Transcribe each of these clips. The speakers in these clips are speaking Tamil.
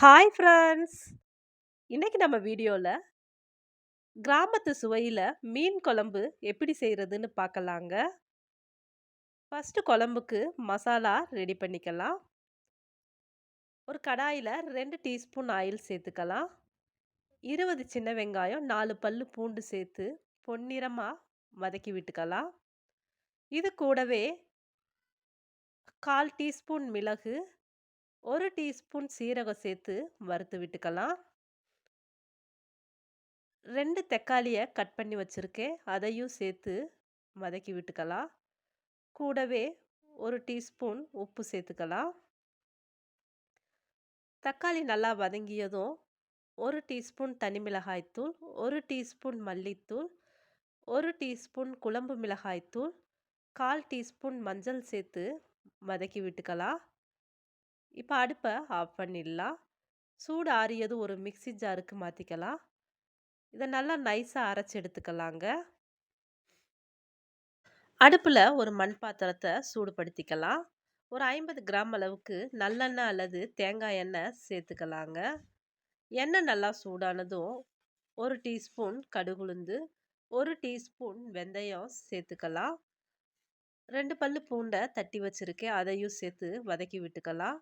Hi friends! இன்றைக்கி நம்ம வீடியோவில் கிராமத்து சுவையில் மீன் குழம்பு எப்படி செய்கிறதுன்னு பார்க்கலாங்க. ஃபர்ஸ்ட்டு குழம்புக்கு மசாலா ரெடி பண்ணிக்கலாம். ஒரு கடாயில் ரெண்டு டீஸ்பூன் ஆயில் சேர்த்துக்கலாம். 20 சின்ன வெங்காயம், நாலு பல்லு பூண்டு சேர்த்து பொன்னிறமாக வதக்கி விட்டுக்கலாம். இது கூடவே 1/4 டீஸ்பூன் மிளகு, ஒரு டீஸ்பூன் சீரகம் சேர்த்து வறுத்து விட்டுக்கலாம். ரெண்டு தக்காளியை கட் பண்ணி வச்சுருக்கேன் அதையும் சேர்த்து வதக்கி விட்டுக்கலாம். கூடவே ஒரு டீஸ்பூன் உப்பு சேர்த்துக்கலாம். தக்காளி நல்லா வதங்கியதும் ஒரு டீஸ்பூன் தனி மிளகாய்த்தூள் ஒரு டீஸ்பூன் மல்லித்தூள், ஒரு டீஸ்பூன் குழம்பு மிளகாய் தூள், 1/4 டீஸ்பூன் மஞ்சள் சேர்த்து வதக்கி விட்டுக்கலாம். இப்போ அடுப்பை ஆஃப் பண்ணிடலாம். சூடு ஆறியதும் ஒரு மிக்ஸி ஜாருக்கு மாற்றிக்கலாம் இதை நல்லா நைஸாக அரைச்சி எடுத்துக்கலாங்க. அடுப்பில் ஒரு மண் பாத்திரத்தை சூடுபடுத்திக்கலாம். ஒரு 50 கிராம் அளவுக்கு நல்லெண்ணெய் அல்லது தேங்காய் எண்ணெய் சேர்த்துக்கலாங்க. எண்ணெய் நல்லா சூடானதும் ஒரு டீஸ்பூன் கடுகுளுந்து, ஒரு டீஸ்பூன் வெந்தயம் சேர்த்துக்கலாம். ரெண்டு பல் பூண்டை தட்டி வச்சுருக்கேன் அதையும் சேர்த்து வதக்கி விட்டுக்கலாம்.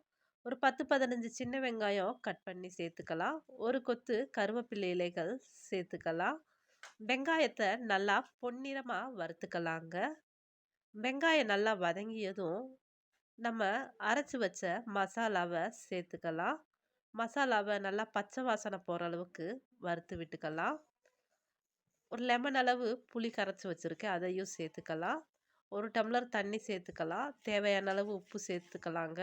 ஒரு 10, 15 சின்ன வெங்காயம் கட் பண்ணி சேர்த்துக்கலாம். ஒரு கொத்து கருவேப்பிலை இலைகள் சேர்த்துக்கலாம். வெங்காயத்தை நல்லா பொன்னிறமாக வறுத்துக்கலாங்க. வெங்காயம் நல்லா வதங்கியதும் நம்ம அரைச்சி வச்ச மசாலாவை சேர்த்துக்கலாம். மசாலாவை நல்லா பச்சை வாசனை போகிற அளவுக்கு வறுத்து விட்டுக்கலாம். ஒரு லெமன் அளவு புளி கரைச்சி வச்சுருக்கேன் அதையும் சேர்த்துக்கலாம். ஒரு டம்ளர் தண்ணி சேர்த்துக்கலாம். தேவையான அளவு உப்பு சேர்த்துக்கலாங்க.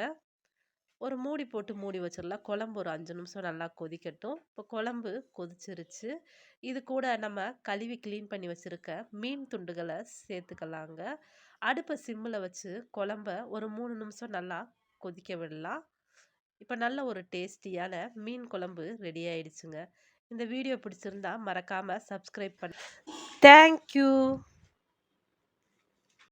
ஒரு மூடி போட்டு மூடி வச்சிடலாம். குழம்பு ஒரு அஞ்சு நிமிஷம் நல்லா கொதிக்கட்டும். இப்போ குழம்பு கொதிச்சிருச்சு. இது கூட நம்ம கழுவி க்ளீன் பண்ணி வச்சுருக்க மீன் துண்டுகளை சேர்த்துக்கலாங்க. அடுப்பை சிம்மில் வச்சு குழம்ப ஒரு மூணு நிமிஷம் நல்லா கொதிக்க விடலாம். இப்போ நல்ல ஒரு டேஸ்டியான மீன் குழம்பு ரெடி ஆயிடுச்சுங்க. இந்த வீடியோ பிடிச்சிருந்தா மறக்காமல் சப்ஸ்கிரைப் பண்ண தேங்க்யூ